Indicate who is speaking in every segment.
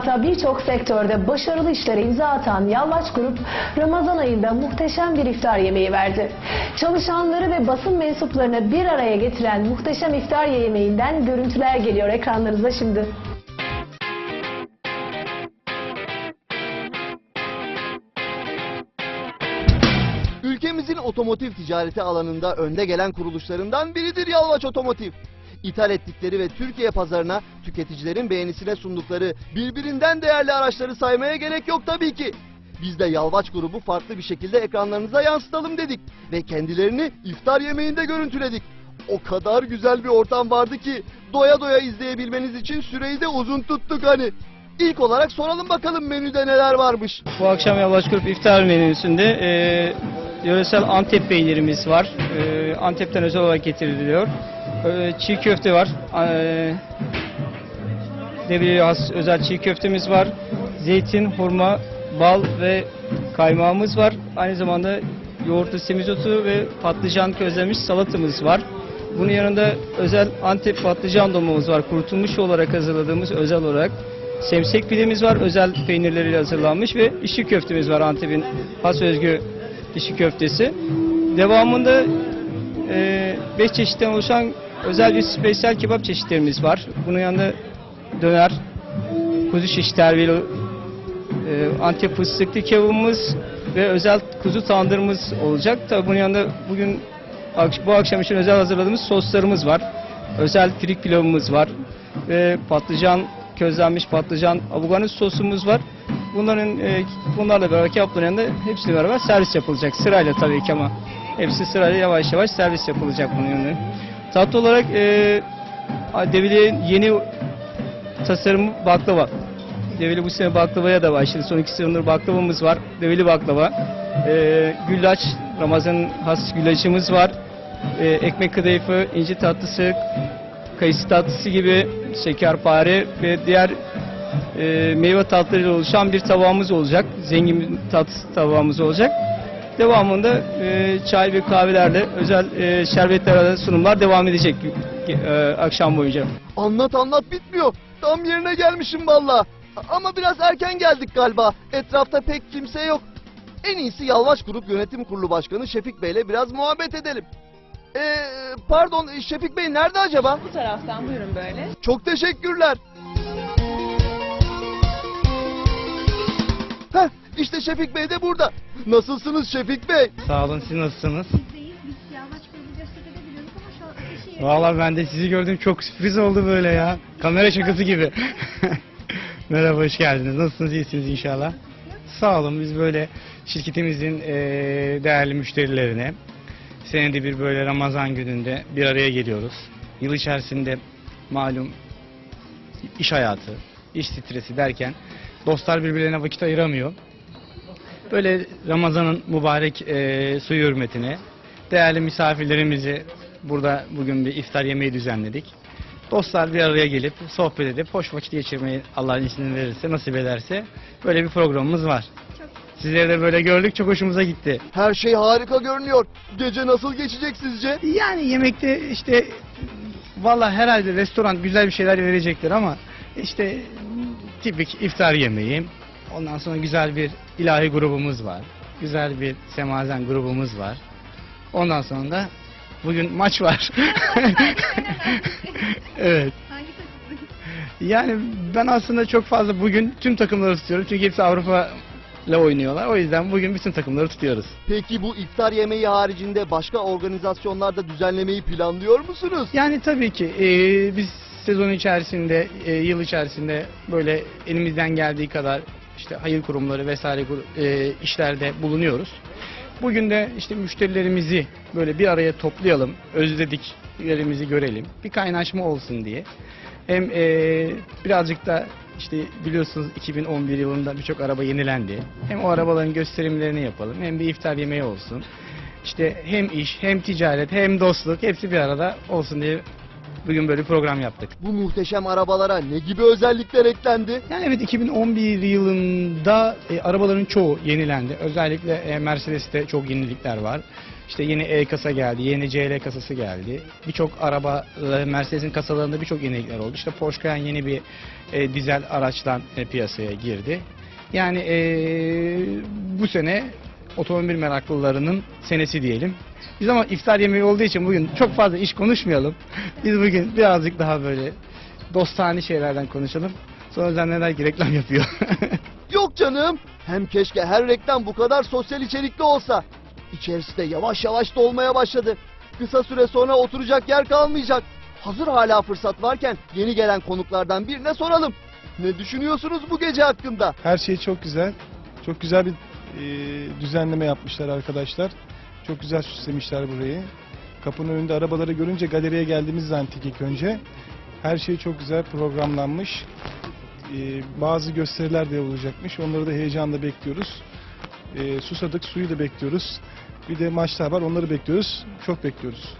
Speaker 1: hayata birçok sektörde başarılı işlere imza atan Yalvaç Grup, Ramazan ayında muhteşem bir iftar yemeği verdi. Çalışanları ve basın mensuplarını bir araya getiren muhteşem iftar yemeğinden görüntüler geliyor ekranlarınıza şimdi.
Speaker 2: Ülkemizin otomotiv ticareti alanında önde gelen kuruluşlarından biridir Yalvaç Otomotiv. İthal ettikleri ve Türkiye pazarına tüketicilerin beğenisine sundukları birbirinden değerli araçları saymaya gerek yok tabii ki. Biz de Yalvaç grubu farklı bir şekilde ekranlarınıza yansıtalım dedik ve kendilerini iftar yemeğinde görüntüledik. O kadar güzel bir ortam vardı ki doya doya izleyebilmeniz için süreyi de uzun tuttuk hani. İlk olarak soralım bakalım menüde neler varmış.
Speaker 3: Bu akşam Yavaş Grup iftar menüsünde e, yöresel Antep peynirimiz var. E, Antep'ten özel olarak getiriliyor. E, çiğ köfte var. E, Devriye has özel çiğ köftemiz var. Zeytin, hurma, bal ve kaymağımız var. Aynı zamanda yoğurtlu semizotu ve patlıcan közlenmiş salatamız var. Bunun yanında özel Antep patlıcan domumuz var. Kurutulmuş olarak hazırladığımız özel olarak. Semsek pidemiz var. Özel peynirleriyle hazırlanmış ve işi köftemiz var. Antep'in has özgü işi köftesi. Devamında 5 çeşitten oluşan özel bir spesyal kebap çeşitlerimiz var. Bunun yanında döner, kuzu şiş terbiyeli e, Antep fıstıklı kebabımız ve özel kuzu tandırımız olacak. Tabii bunun yanında bugün bu akşam için özel hazırladığımız soslarımız var. Özel trik pilavımız var ve patlıcan közlenmiş patlıcan abuganus sosumuz var. Bunların e, bunlarla beraber kebapların yanında hepsiyle beraber servis yapılacak. Sırayla tabii ki ama hepsi sırayla yavaş yavaş servis yapılacak bunun yanında. Tatlı olarak e, Develi'ye yeni tasarım baklava. Develi bu sene baklavaya da başladı. Son iki senedir baklavamız var. Develi baklava. Ee, güllaç, Ramazan has güllaçımız var. Ee, ekmek kadayıfı, inci tatlısı, kayısı tatlısı gibi şekerpare ve diğer e, meyve tatlılarıyla oluşan bir tabağımız olacak. Zengin bir tatlı tabağımız olacak. Devamında e, çay ve kahvelerle özel e, şerbetlerle sunumlar devam edecek e, akşam boyunca.
Speaker 2: Anlat anlat bitmiyor. Tam yerine gelmişim valla. Ama biraz erken geldik galiba. Etrafta pek kimse yok. En iyisi Yalvaç Grup Yönetim Kurulu Başkanı Şefik Bey'le biraz muhabbet edelim. Ee, pardon Şefik Bey nerede acaba?
Speaker 4: Bu taraftan buyurun böyle.
Speaker 2: Çok teşekkürler. Heh, işte Şefik Bey de burada. Nasılsınız Şefik Bey?
Speaker 5: Sağ olun siz nasılsınız?
Speaker 6: Bizdeyiz. Biz Yalvaç grubu gösterebiliyoruz ama şu an ateşi
Speaker 5: Vallahi ben de sizi gördüm çok sürpriz oldu böyle ya. Kamera şakası gibi. Merhaba hoş geldiniz. Nasılsınız iyisiniz inşallah. Sağ olun biz böyle şirketimizin eee, değerli müşterilerine senede bir böyle Ramazan gününde bir araya geliyoruz. Yıl içerisinde malum iş hayatı, iş stresi derken dostlar birbirlerine vakit ayıramıyor. Böyle Ramazan'ın mübarek eee suyu hürmetine değerli misafirlerimizi burada bugün bir iftar yemeği düzenledik. Dostlar bir araya gelip sohbet edip hoş vakit geçirmeyi Allah'ın izniyle verirse, nasip ederse böyle bir programımız var. Sizleri de böyle gördük çok hoşumuza gitti.
Speaker 2: Her şey harika görünüyor. Gece nasıl geçecek sizce?
Speaker 5: Yani yemekte işte valla herhalde restoran güzel bir şeyler verecektir ama işte tipik iftar yemeği. Ondan sonra güzel bir ilahi grubumuz var. Güzel bir semazen grubumuz var. Ondan sonra da bugün maç var. evet. Yani ben aslında çok fazla bugün tüm takımları tutuyorum. Çünkü hepsi Avrupa ile oynuyorlar. O yüzden bugün bütün takımları tutuyoruz.
Speaker 2: Peki bu iftar yemeği haricinde başka organizasyonlarda düzenlemeyi planlıyor musunuz?
Speaker 5: Yani tabii ki eee, biz sezon içerisinde, eee, yıl içerisinde böyle elimizden geldiği kadar işte hayır kurumları vesaire eee, işlerde bulunuyoruz. Bugün de işte müşterilerimizi böyle bir araya toplayalım, özlediklerimizi görelim, bir kaynaşma olsun diye. Hem eee, birazcık da işte biliyorsunuz 2011 yılında birçok araba yenilendi. Hem o arabaların gösterimlerini yapalım, hem bir iftar yemeği olsun. İşte hem iş, hem ticaret, hem dostluk hepsi bir arada olsun diye bugün böyle bir program yaptık.
Speaker 2: Bu muhteşem arabalara ne gibi özellikler eklendi?
Speaker 5: Yani evet 2011 yılında e, arabaların çoğu yenilendi. Özellikle e, Mercedes'te çok yenilikler var. İşte yeni E kasa geldi, yeni CL kasası geldi. Birçok araba, e, Mercedes'in kasalarında birçok yenilikler oldu. İşte Porsche Cayenne yeni bir e, dizel araçtan e, piyasaya girdi. Yani e, bu sene otomobil meraklılarının senesi diyelim. Biz ama iftar yemeği olduğu için bugün çok fazla iş konuşmayalım. Biz bugün birazcık daha böyle dostane şeylerden konuşalım. Sonra zanneder ki reklam yapıyor.
Speaker 2: Yok canım. Hem keşke her reklam bu kadar sosyal içerikli olsa. İçerisi de yavaş yavaş dolmaya başladı. Kısa süre sonra oturacak yer kalmayacak. Hazır hala fırsat varken yeni gelen konuklardan birine soralım. Ne düşünüyorsunuz bu gece hakkında?
Speaker 4: Her şey çok güzel. Çok güzel bir düzenleme yapmışlar arkadaşlar. Çok güzel süslemişler burayı. Kapının önünde arabaları görünce galeriye geldiğimiz zannettik ilk önce. Her şey çok güzel programlanmış. E, bazı gösteriler de olacakmış. Onları da heyecanla bekliyoruz. E, susadık, suyu da bekliyoruz. Bir de maçlar var, onları bekliyoruz. Çok bekliyoruz.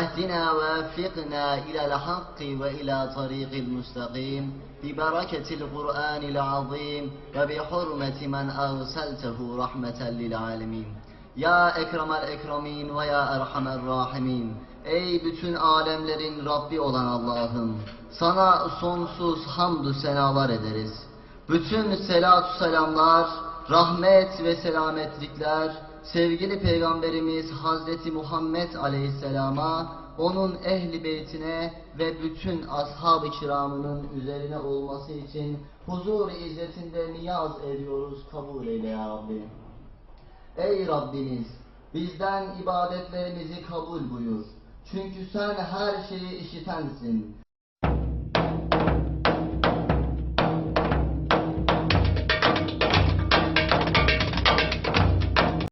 Speaker 7: واهدنا ووفقنا إلى الحق وإلى طريق المستقيم ببركة القرآن العظيم وبحرمة من أرسلته رحمة للعالمين Ya Ekremel Ekremin ve ya Erhamer Rahimin Ey bütün alemlerin Rabbi olan Allah'ım Sana sonsuz hamdü senalar ederiz Bütün selatü selamlar Rahmet ve selametlikler sevgili peygamberimiz Hazreti Muhammed Aleyhisselam'a, onun ehli beytine ve bütün ashab-ı kiramının üzerine olması için huzur izzetinde niyaz ediyoruz. Kabul eyle ya Rabbi. Ey Rabbimiz! Bizden ibadetlerimizi kabul buyur. Çünkü sen her şeyi işitensin.